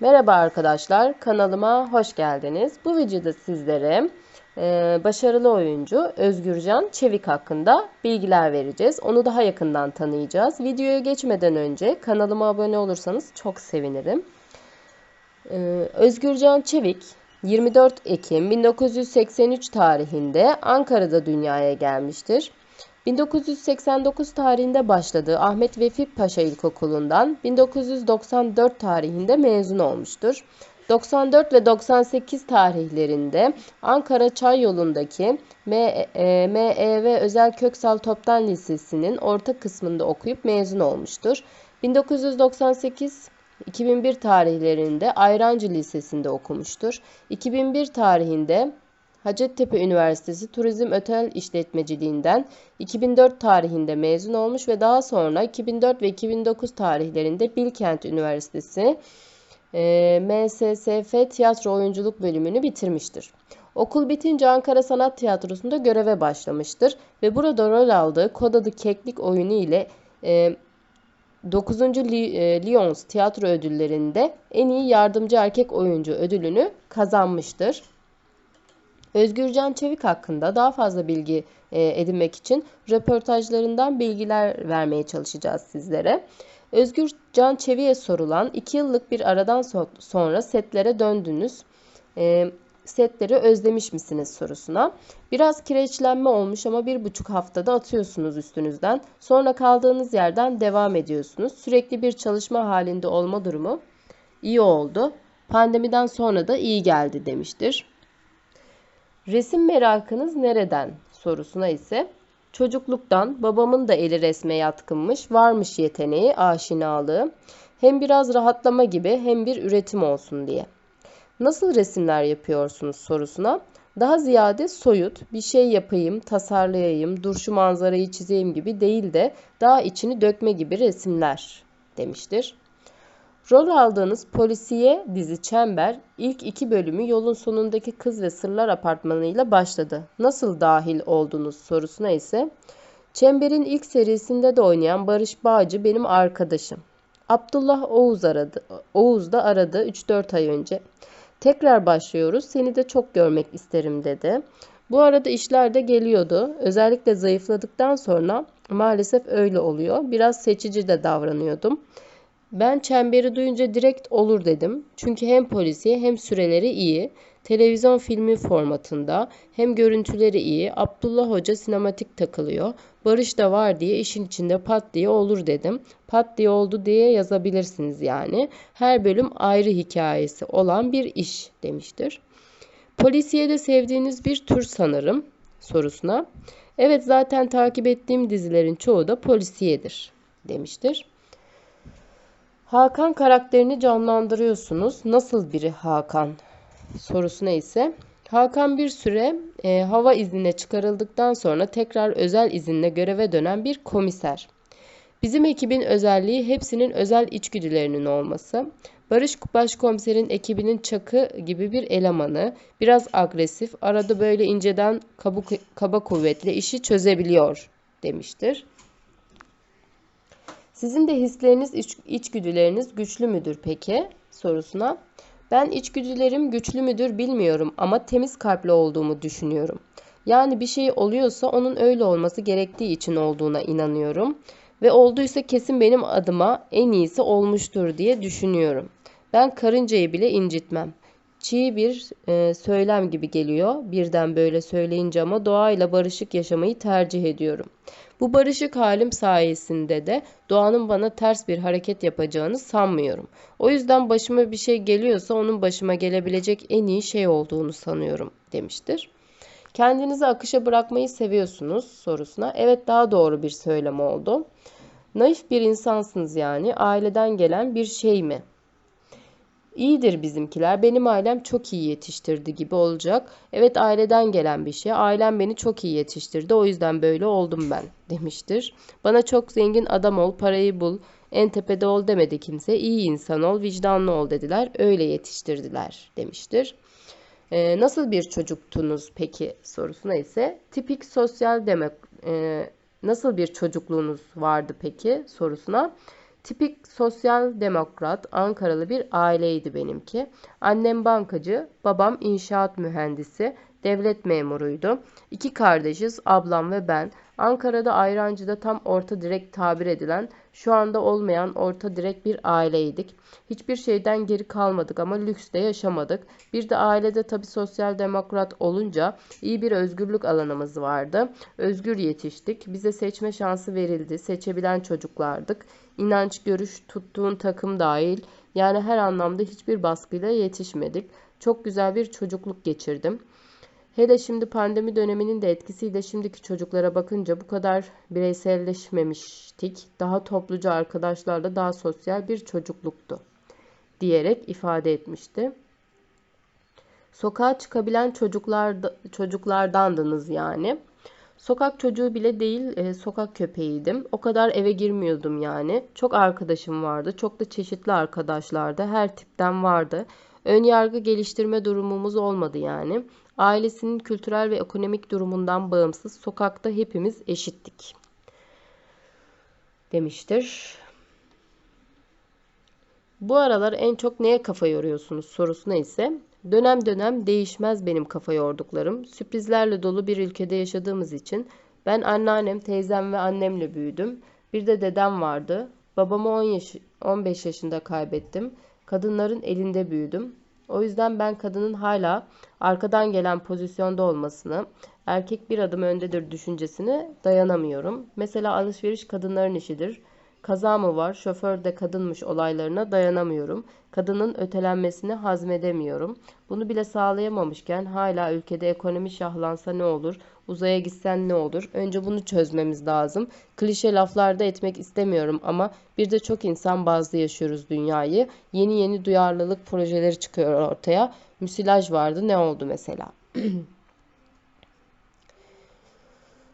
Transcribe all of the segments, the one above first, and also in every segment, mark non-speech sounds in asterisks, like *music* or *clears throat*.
Merhaba arkadaşlar, kanalıma hoş geldiniz. Bu videoda sizlere e, başarılı oyuncu Özgürcan Çevik hakkında bilgiler vereceğiz. Onu daha yakından tanıyacağız. Videoya geçmeden önce kanalıma abone olursanız çok sevinirim. E, Özgürcan Çevik 24 Ekim 1983 tarihinde Ankara'da dünyaya gelmiştir. 1989 tarihinde başladığı Ahmet Vefik Paşa İlkokulu'ndan 1994 tarihinde mezun olmuştur. 94 ve 98 tarihlerinde Ankara Çay yolundaki MEV e Özel Köksal Toptan Lisesi'nin orta kısmında okuyup mezun olmuştur. 1998 2001 tarihlerinde Ayrancı Lisesi'nde okumuştur. 2001 tarihinde Hacettepe Üniversitesi Turizm Otel İşletmeciliğinden 2004 tarihinde mezun olmuş ve daha sonra 2004 ve 2009 tarihlerinde Bilkent Üniversitesi e, MSSF Tiyatro Oyunculuk bölümünü bitirmiştir. Okul bitince Ankara Sanat Tiyatrosu'nda göreve başlamıştır ve burada rol aldığı Kod adı Keklik oyunu ile e, 9. Lyons Tiyatro Ödülleri'nde en iyi yardımcı erkek oyuncu ödülünü kazanmıştır. Özgürcan Çevik hakkında daha fazla bilgi e, edinmek için röportajlarından bilgiler vermeye çalışacağız sizlere. Özgürcan Çevik'e sorulan 2 yıllık bir aradan sonra setlere döndünüz. E, setleri özlemiş misiniz sorusuna. Biraz kireçlenme olmuş ama bir buçuk haftada atıyorsunuz üstünüzden. Sonra kaldığınız yerden devam ediyorsunuz. Sürekli bir çalışma halinde olma durumu iyi oldu. Pandemiden sonra da iyi geldi demiştir. Resim merakınız nereden sorusuna ise çocukluktan babamın da eli resme yatkınmış, varmış yeteneği, aşinalığı. Hem biraz rahatlama gibi hem bir üretim olsun diye. Nasıl resimler yapıyorsunuz sorusuna daha ziyade soyut, bir şey yapayım, tasarlayayım, dur şu manzarayı çizeyim gibi değil de daha içini dökme gibi resimler demiştir. Rol aldığınız polisiye dizi Çember ilk iki bölümü yolun sonundaki Kız ve Sırlar apartmanıyla başladı. Nasıl dahil oldunuz sorusuna ise Çember'in ilk serisinde de oynayan Barış Bağcı benim arkadaşım. Abdullah Oğuz aradı. Oğuz da aradı 3-4 ay önce. Tekrar başlıyoruz. Seni de çok görmek isterim dedi. Bu arada işler de geliyordu. Özellikle zayıfladıktan sonra maalesef öyle oluyor. Biraz seçici de davranıyordum. Ben çemberi duyunca direkt olur dedim. Çünkü hem polisiye hem süreleri iyi. Televizyon filmi formatında hem görüntüleri iyi. Abdullah Hoca sinematik takılıyor. Barış da var diye işin içinde pat diye olur dedim. Pat diye oldu diye yazabilirsiniz yani. Her bölüm ayrı hikayesi olan bir iş demiştir. Polisiye de sevdiğiniz bir tür sanırım sorusuna. Evet zaten takip ettiğim dizilerin çoğu da polisiyedir demiştir. Hakan karakterini canlandırıyorsunuz. Nasıl biri Hakan sorusuna ise Hakan bir süre e, hava iznine çıkarıldıktan sonra tekrar özel izinle göreve dönen bir komiser. Bizim ekibin özelliği hepsinin özel içgüdülerinin olması. Barış Başkomiserin ekibinin çakı gibi bir elemanı, biraz agresif, arada böyle inceden kabuk, kaba kuvvetle işi çözebiliyor demiştir. Sizin de hisleriniz, iç, içgüdüleriniz güçlü müdür peki? sorusuna. Ben içgüdülerim güçlü müdür bilmiyorum ama temiz kalpli olduğumu düşünüyorum. Yani bir şey oluyorsa onun öyle olması gerektiği için olduğuna inanıyorum. Ve olduysa kesin benim adıma en iyisi olmuştur diye düşünüyorum. Ben karıncayı bile incitmem. Çiğ bir e, söylem gibi geliyor birden böyle söyleyince ama doğayla barışık yaşamayı tercih ediyorum. Bu barışık halim sayesinde de doğanın bana ters bir hareket yapacağını sanmıyorum. O yüzden başıma bir şey geliyorsa onun başıma gelebilecek en iyi şey olduğunu sanıyorum demiştir. Kendinizi akışa bırakmayı seviyorsunuz sorusuna. Evet daha doğru bir söylem oldu. Naif bir insansınız yani. Aileden gelen bir şey mi? İyidir bizimkiler. Benim ailem çok iyi yetiştirdi gibi olacak. Evet aileden gelen bir şey. Ailem beni çok iyi yetiştirdi. O yüzden böyle oldum ben demiştir. Bana çok zengin adam ol, parayı bul, en tepede ol demedi kimse. İyi insan ol, vicdanlı ol dediler. Öyle yetiştirdiler demiştir. Ee, nasıl bir çocuktunuz peki sorusuna ise tipik sosyal demek. Ee, nasıl bir çocukluğunuz vardı peki sorusuna Tipik sosyal demokrat, Ankaralı bir aileydi benimki. Annem bankacı, babam inşaat mühendisi, devlet memuruydu. İki kardeşiz, ablam ve ben. Ankara'da Ayrancı'da tam orta direk tabir edilen, şu anda olmayan orta direk bir aileydik. Hiçbir şeyden geri kalmadık ama lükste yaşamadık. Bir de ailede tabi sosyal demokrat olunca iyi bir özgürlük alanımız vardı. Özgür yetiştik. Bize seçme şansı verildi. Seçebilen çocuklardık. İnanç, görüş, tuttuğun takım dahil. Yani her anlamda hiçbir baskıyla yetişmedik. Çok güzel bir çocukluk geçirdim. Hele şimdi pandemi döneminin de etkisiyle şimdiki çocuklara bakınca bu kadar bireyselleşmemiştik. Daha topluca arkadaşlarla daha sosyal bir çocukluktu diyerek ifade etmişti. Sokağa çıkabilen çocuklar çocuklardandınız yani. Sokak çocuğu bile değil, e, sokak köpeğiydim. O kadar eve girmiyordum yani. Çok arkadaşım vardı. Çok da çeşitli arkadaşlardı. Her tipten vardı. Ön yargı geliştirme durumumuz olmadı yani. Ailesinin kültürel ve ekonomik durumundan bağımsız sokakta hepimiz eşittik. Demiştir. Bu aralar en çok neye kafa yoruyorsunuz sorusuna ise dönem dönem değişmez benim kafa yorduklarım. Sürprizlerle dolu bir ülkede yaşadığımız için ben anneannem, teyzem ve annemle büyüdüm. Bir de dedem vardı. Babamı 10 yaş 15 yaşında kaybettim. Kadınların elinde büyüdüm. O yüzden ben kadının hala arkadan gelen pozisyonda olmasını, erkek bir adım öndedir düşüncesini dayanamıyorum. Mesela alışveriş kadınların işidir. Kaza mı var, şoför de kadınmış olaylarına dayanamıyorum. Kadının ötelenmesini hazmedemiyorum. Bunu bile sağlayamamışken hala ülkede ekonomi şahlansa ne olur, uzaya gitsen ne olur? Önce bunu çözmemiz lazım. Klişe laflarda etmek istemiyorum ama bir de çok insan bazlı yaşıyoruz dünyayı. Yeni yeni duyarlılık projeleri çıkıyor ortaya. Müsilaj vardı ne oldu mesela? *clears throat*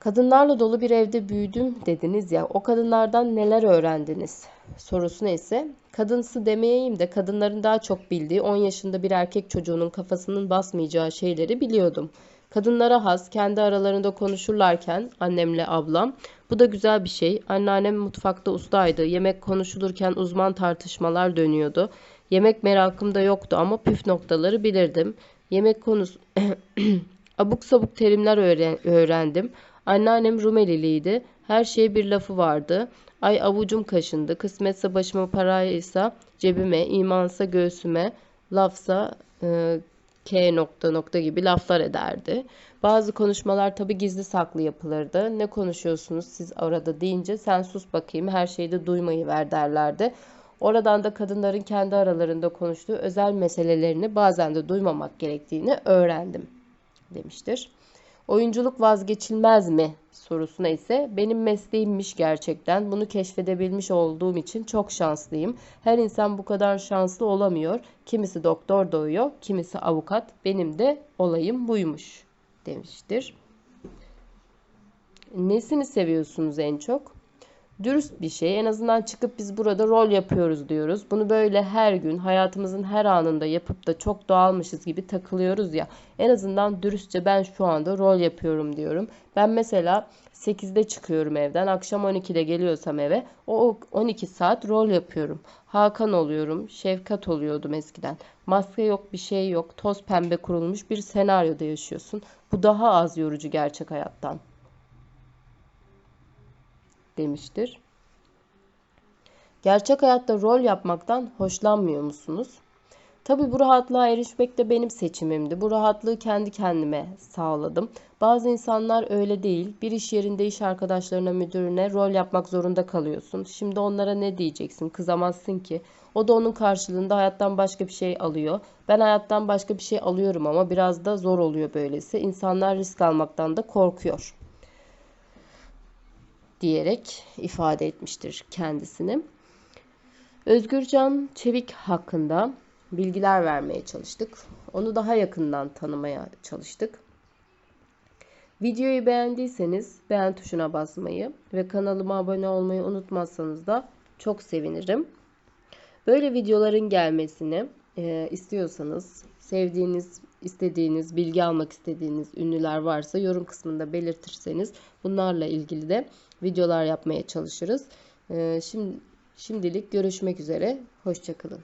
Kadınlarla dolu bir evde büyüdüm dediniz ya. O kadınlardan neler öğrendiniz? Sorusuna ise kadınsı demeyeyim de kadınların daha çok bildiği 10 yaşında bir erkek çocuğunun kafasının basmayacağı şeyleri biliyordum. Kadınlara has kendi aralarında konuşurlarken annemle ablam bu da güzel bir şey. Anneannem mutfakta ustaydı. Yemek konuşulurken uzman tartışmalar dönüyordu. Yemek merakım da yoktu ama püf noktaları bilirdim. Yemek konusu *clears throat* abuk sabuk terimler öğrendim. Anneannem Rumeliliydi. Her şeye bir lafı vardı. Ay avucum kaşındı. Kısmetse başıma paraysa cebime, imansa göğsüme, lafsa e, K nokta nokta gibi laflar ederdi. Bazı konuşmalar tabi gizli saklı yapılırdı. Ne konuşuyorsunuz siz orada deyince sen sus bakayım her şeyi de duymayı ver derlerdi. Oradan da kadınların kendi aralarında konuştuğu özel meselelerini bazen de duymamak gerektiğini öğrendim demiştir. Oyunculuk vazgeçilmez mi sorusuna ise benim mesleğimmiş gerçekten. Bunu keşfedebilmiş olduğum için çok şanslıyım. Her insan bu kadar şanslı olamıyor. Kimisi doktor doğuyor, kimisi avukat. Benim de olayım buymuş demiştir. Nesini seviyorsunuz en çok? Dürüst bir şey. En azından çıkıp biz burada rol yapıyoruz diyoruz. Bunu böyle her gün hayatımızın her anında yapıp da çok doğalmışız gibi takılıyoruz ya. En azından dürüstçe ben şu anda rol yapıyorum diyorum. Ben mesela 8'de çıkıyorum evden. Akşam 12'de geliyorsam eve o 12 saat rol yapıyorum. Hakan oluyorum. Şefkat oluyordum eskiden. Maske yok bir şey yok. Toz pembe kurulmuş bir senaryoda yaşıyorsun. Bu daha az yorucu gerçek hayattan demiştir. Gerçek hayatta rol yapmaktan hoşlanmıyor musunuz? Tabi bu rahatlığa erişmek de benim seçimimdi. Bu rahatlığı kendi kendime sağladım. Bazı insanlar öyle değil. Bir iş yerinde iş arkadaşlarına, müdürüne rol yapmak zorunda kalıyorsun. Şimdi onlara ne diyeceksin? Kızamazsın ki. O da onun karşılığında hayattan başka bir şey alıyor. Ben hayattan başka bir şey alıyorum ama biraz da zor oluyor böylesi. İnsanlar risk almaktan da korkuyor diyerek ifade etmiştir kendisini. Özgürcan Çevik hakkında bilgiler vermeye çalıştık. Onu daha yakından tanımaya çalıştık. Videoyu beğendiyseniz beğen tuşuna basmayı ve kanalıma abone olmayı unutmazsanız da çok sevinirim. Böyle videoların gelmesini e, istiyorsanız, sevdiğiniz, istediğiniz, bilgi almak istediğiniz ünlüler varsa yorum kısmında belirtirseniz bunlarla ilgili de videolar yapmaya çalışırız. Ee, şimdi Şimdilik görüşmek üzere. Hoşçakalın.